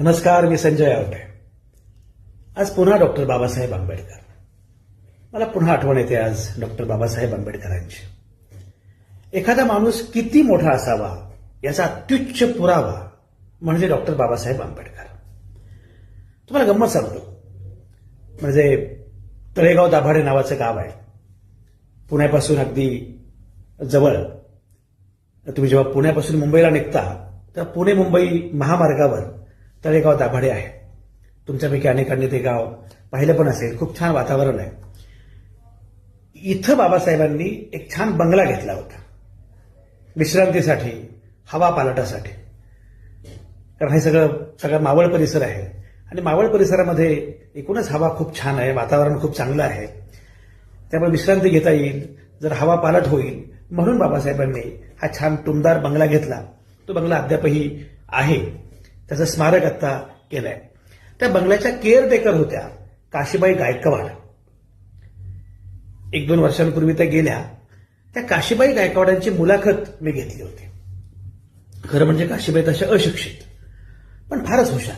नमस्कार मी संजय आवटे. आज पुन्हा डॉक्टर बाबासाहेब आंबेडकर. मला पुन्हा आठवण येते आज डॉक्टर बाबासाहेब आंबेडकरांची. एखादा माणूस किती मोठा असावा याचा अत्युच्च पुरावा म्हणजे डॉक्टर बाबासाहेब आंबेडकर. तुम्हाला गंमत सांगतो. म्हणजे तळेगाव दाभाडे नावाचं गाव आहे. पुण्यापासून अगदी जवळ. तुम्ही जेव्हा पुण्यापासून मुंबईला निघता तर पुणे मुंबई महामार्गावर तळेगाव दाभाडे आहे. तुमच्यापैकी अनेकांनी ते गाव पाहिलं पण असेल. खूप छान वातावरण आहे. इथं बाबासाहेबांनी एक छान बंगला घेतला होता. विश्रांतीसाठी हवा पालटासाठी. कारण हे सगळं सगळं मावळ परिसर आहे. आणि मावळ परिसरामध्ये एकूणच हवा खूप छान आहे. वातावरण खूप चांगलं आहे. त्यामुळे विश्रांती घेता येईल. जर हवा पालट होईल म्हणून बाबासाहेबांनी हा छान टुमदार बंगला घेतला. तो बंगला अद्यापही आहे. त्याचं स्मारक आता केलंय. त्या बंगल्याच्या केअरटेकर होत्या काशीबाई गायकवाड. एक दोन वर्षांपूर्वी त्या गेल्या. त्या काशीबाई गायकवाडांची मुलाखत मी घेतली होती. खरं म्हणजे काशीबाई तशा अशिक्षित पण फारच हुशार.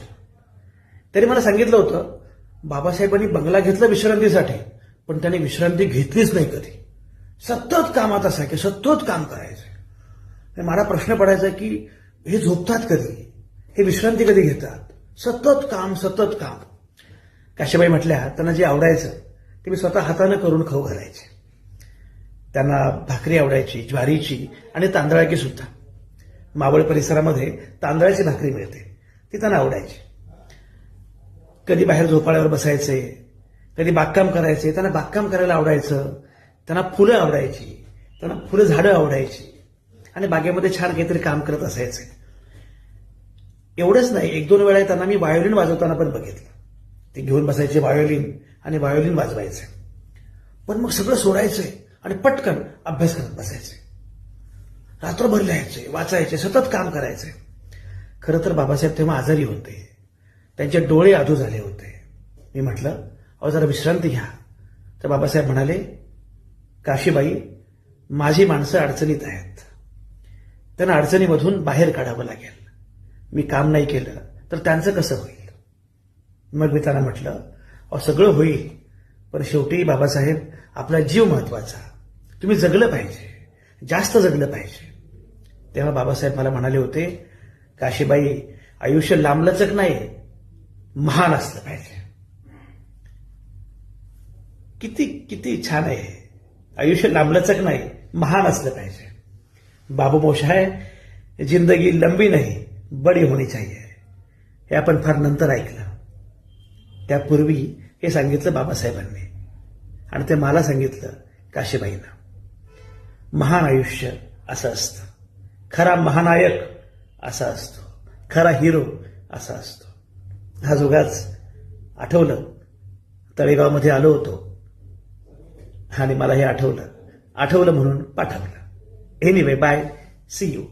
त्यांनी मला सांगितलं होतं बाबासाहेबांनी बंगला घेतला विश्रांतीसाठी पण त्याने विश्रांती घेतलीच नाही कधी. सतत कामात असायचे सतत काम करायचं. मला प्रश्न पडायचा की हे झोपतात कधी? हे विश्रांती कधी घेतात? सतत काम सतत काम. काशीबाई म्हटल्या त्यांना जे आवडायचं ते मी स्वतः हातानं करून खाऊ घालायचे. त्यांना भाकरी आवडायची ज्वारीची आणि तांदळाची सुद्धा. मावळ परिसरामध्ये तांदळाची भाकरी मिळते. ती त्यांना आवडायची. कधी बाहेर झोपाळ्यावर बसायचे कधी बागकाम करायचे त्यांना बागकाम करायला आवडायचं. त्यांना फुलं आवडायची. त्यांना फुलं झाडं आवडायची. आणि बागेमध्ये छान काहीतरी काम करत असायचे. एवढंच नाही. एक दोन वेळा त्यांना मी व्हायोलिन वाजवताना पण बघितलं. ते घेऊन बसायचे व्हायोलिन आणि व्हायोलिन वाजवायचं. पण मग सगळं सोडायचंय आणि पटकन अभ्यास करत बसायचे. रात्रभर लिहायचे वाचायचे सतत काम करायचे. खरं तर बाबासाहेब तेव्हा आजारी होते. त्यांचे डोळे आधू झाले होते. मी म्हटलं अहो जरा विश्रांती घ्या. तर बाबासाहेब म्हणाले काशीबाई माझी माणसं अडचणीत आहेत. त्यांना अडचणीमधून बाहेर काढावं लागेल. मी काम नाही केलं तर त्यांचं कसं होईल? मग मी त्यांना म्हटलं अहो सगळं होईल पण शेवटी बाबासाहेब आपला जीव महत्त्वाचा. तुम्ही जगलं पाहिजे जास्त जगलं पाहिजे. तेव्हा बाबासाहेब मला म्हणाले होते काशीबाई आयुष्य लांबलचक नाही महान असलं पाहिजे. किती किती छान आहे. आयुष्य लांबलचक नाही महान असलं पाहिजे. बाबू मोशा जिंदगी लंबी नाही. बडी होणी चाहिए। हे आपण फार नंतर ऐकलं. त्यापूर्वी हे सांगितलं बाबासाहेबांनी. आणि ते मला सांगितलं काशीबाईनं. महान आयुष्य असं असतं. खरा महानायक असा असतो. खरा हिरो असा असतो. हा जोगाच आठवलं. तळेगावमध्ये आलो होतो. आणि मला हे आठवलं. आठवलं म्हणून पाठवलं. Anyway bye C you